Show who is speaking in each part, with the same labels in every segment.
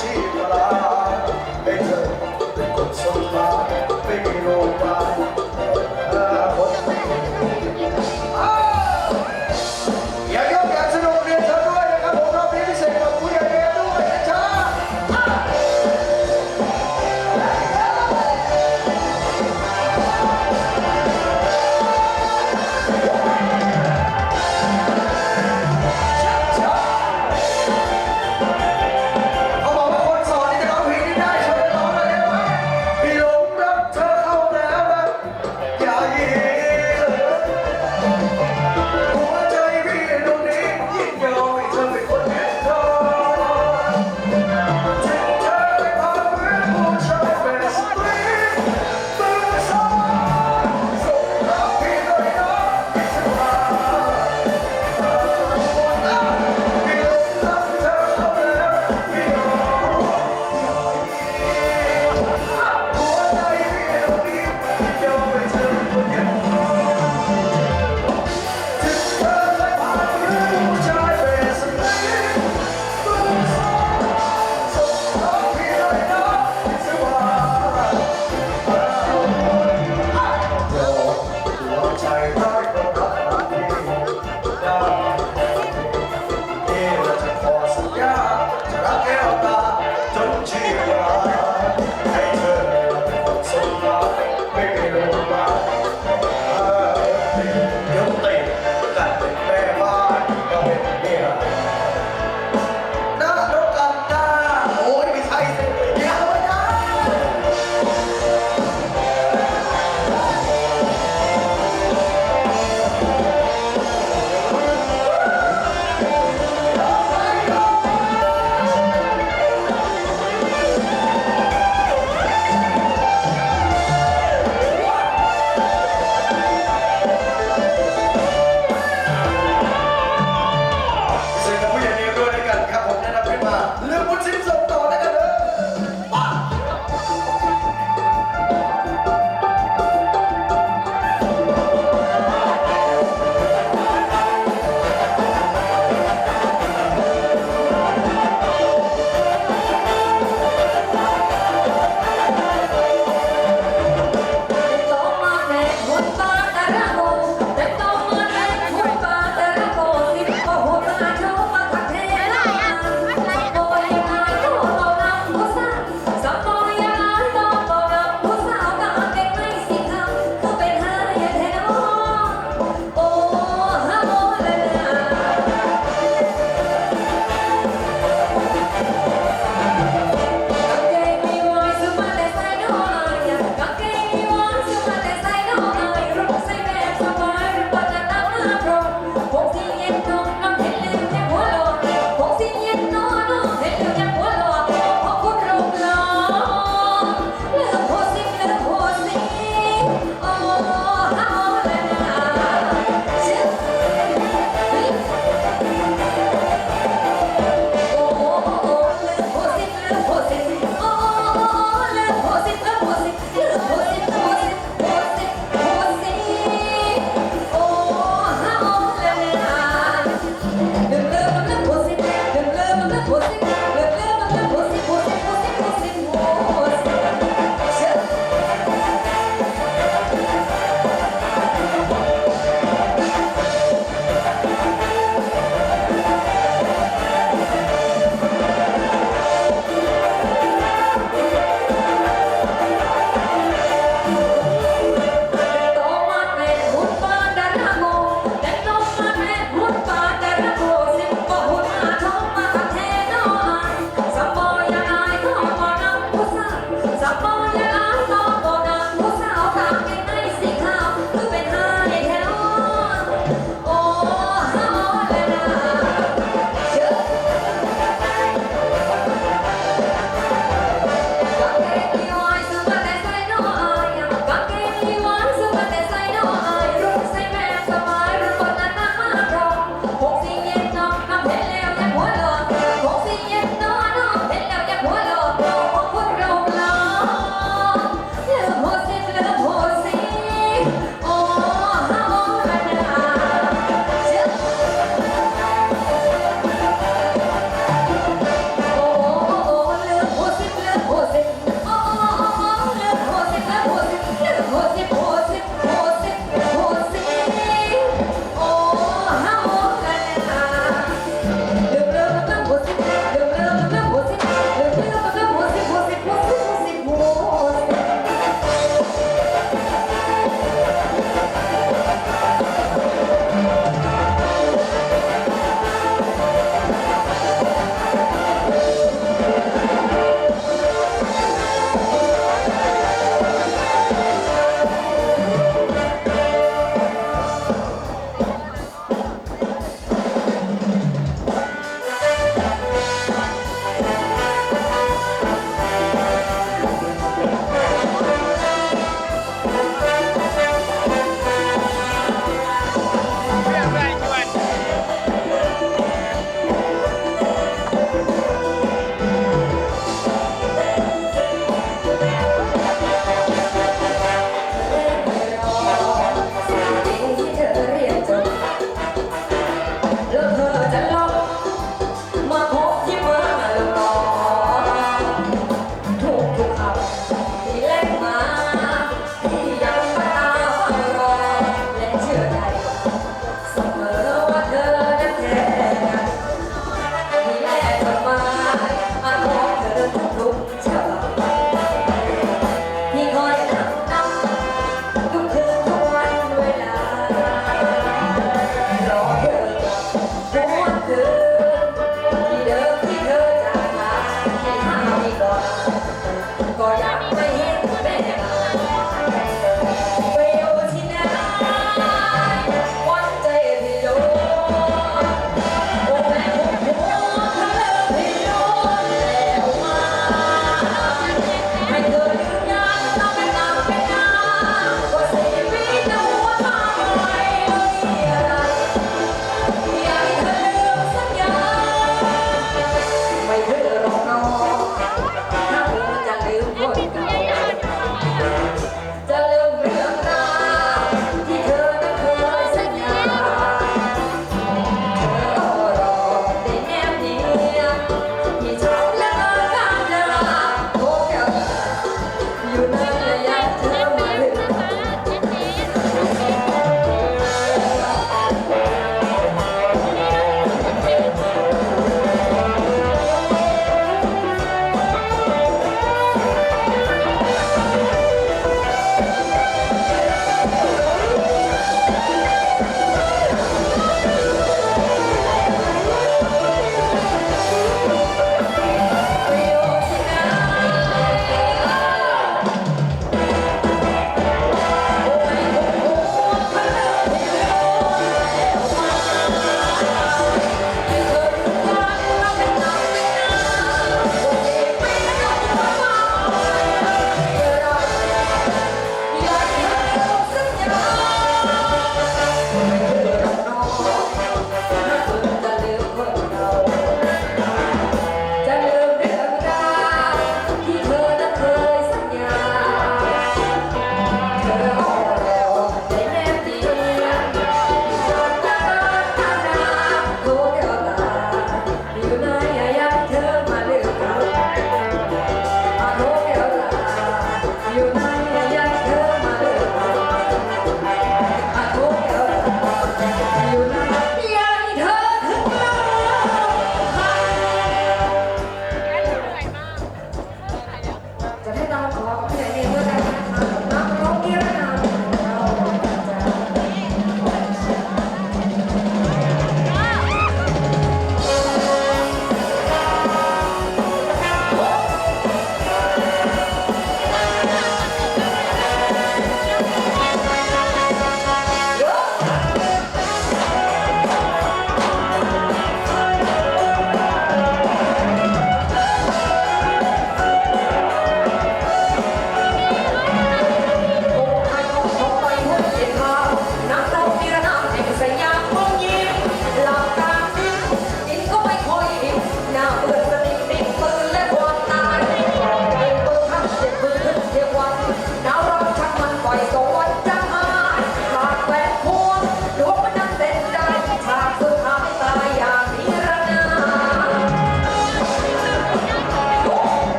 Speaker 1: ชี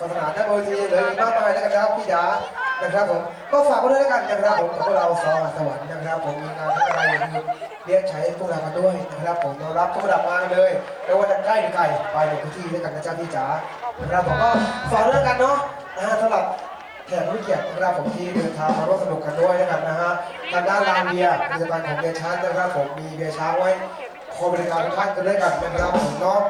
Speaker 1: สนาสนาน
Speaker 2: ด้านบนเวทีเหลืออีกมากมายแล้วกันนะครับพี่จ๋านะครับผมก็ฝากไว้ด้วยแล้วกันนะครับผมพวกเราสองสวรรค์นะครับผมมีงานอะไรอย่าลืมเรียกใช้พวกเรากันด้วยนะครับผมเรารับทุกระดับมาเลยไม่ว่าจะใกล้หรือไกลไปในพื้นที่ด้วยกันนะจ๊ะพี่จ๋านะครับผมก็ฝากด้วยกันเนาะนะฮะสำหรับแขกผู้เกียรตินะครับผมที่เดินทางมาร่วมสนุกกันด้วยนะครับนะฮะทางด้านลานเบียร์กิจการของเบียร์ช้างนะครับผมมีเบียร์ช้างไว้ คอยบริการทุกท่านกันด้วยกันนะครับผมเนาะ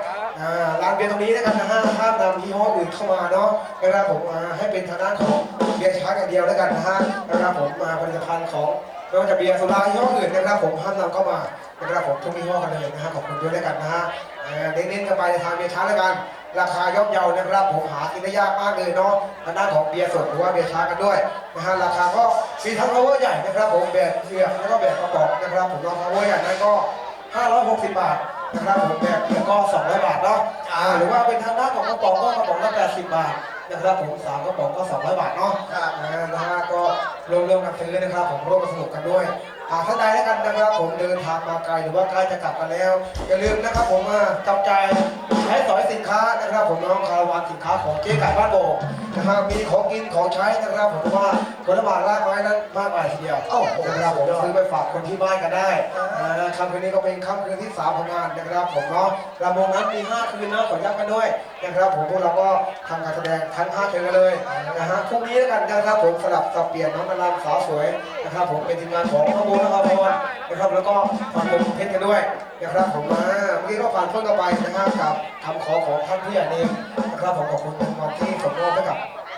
Speaker 2: อ่าร้านเบียร์ตรงนี้นะครับนะฮะห้ามนำยี่ห้ออื่นเข้ามาเนาะนะครับผมอ่าให้เป็นทางด้านของเบียร์ช้างอย่างเดียวแล้วกันนะฮะนะครับผมมาผลิตภัณฑ์ของไม่ว่าจะเบียร์สุรายี่ห้ออื่นนะครับผมห้ามนำเข้ามานะครับผมทุกยี่ห้อกันเลยนะฮะขอบคุณด้วยแล้วกันนะฮะอ่าเน้นๆกันไปในทางเบียร์ช้างแล้วกัน ราคาย่อมเยานะครับผมหากินได้ยากมากเลยเนาะทางด้านของเบียร์สดหรือว่าเบียร์ช้ากันด้วยนะฮะราคาก็มีทั้ง power ใหญ่นะครับผมแบบเผือกแล้วก็แบบกระป๋องนะครับผมลอง power ใหญ่นั้นก็ 560 บาทนะครับผมแบบเผือกก็ 200 บาทเนาะอ่าหรือว่าเป็นทางด้านของกระป๋องก็กระป๋องละ80 บาทนะครับผมสามกระป๋องก็ 200 บาทเนาะนะฮะก็รวมๆกันซื้อนะครับผมร่วมกันสนุกกันด้วยหากท่านใดแล้วกันนะครับผมเดินทางมาไกลหรือว่าใกล้จะกลับกันแล้ว อย่าลืมนะครับผมมาจับใจายใช้สอยสิ นค้านะครับผมน้องคาราวานสินค้าของเจ๊ไก่บ้านโบกนะครับมีของกินของใช้นะครับผมว่าผลไม้รากไม้นั้นมากมายทีเดียว
Speaker 1: โอ้โห
Speaker 2: นะครับผมซื้อไปฝากคนที่บ้านกันได้นะค่ำคืนนี้ก็เป็นค่ำคืนที่สามของงานนะครับผมเนาะรำวงนั้นมีห้าคืนเนาะขอย้ำกันด้วยนะครับผมพวกเราก็ทำการแสดงทั้งห้าคืนกันเลยนะฮะพรุ่งนี้แล้วกันนะครับผมสลับสับเปลี่ยนน้องนารามสาวสวย นะครับผมเป็นทีมงานของข้องโบนะครับพรนะครับแล้วก็ฟังผมเพชรกันด้วยนะครับผมมาเมื่อกี้ก็ผ่านพ้นกันไปนะครับกับคำขอของท่านผู้ใหญ่เองนะครับผมขอบคุณรากที่ส่งมอบให้กับ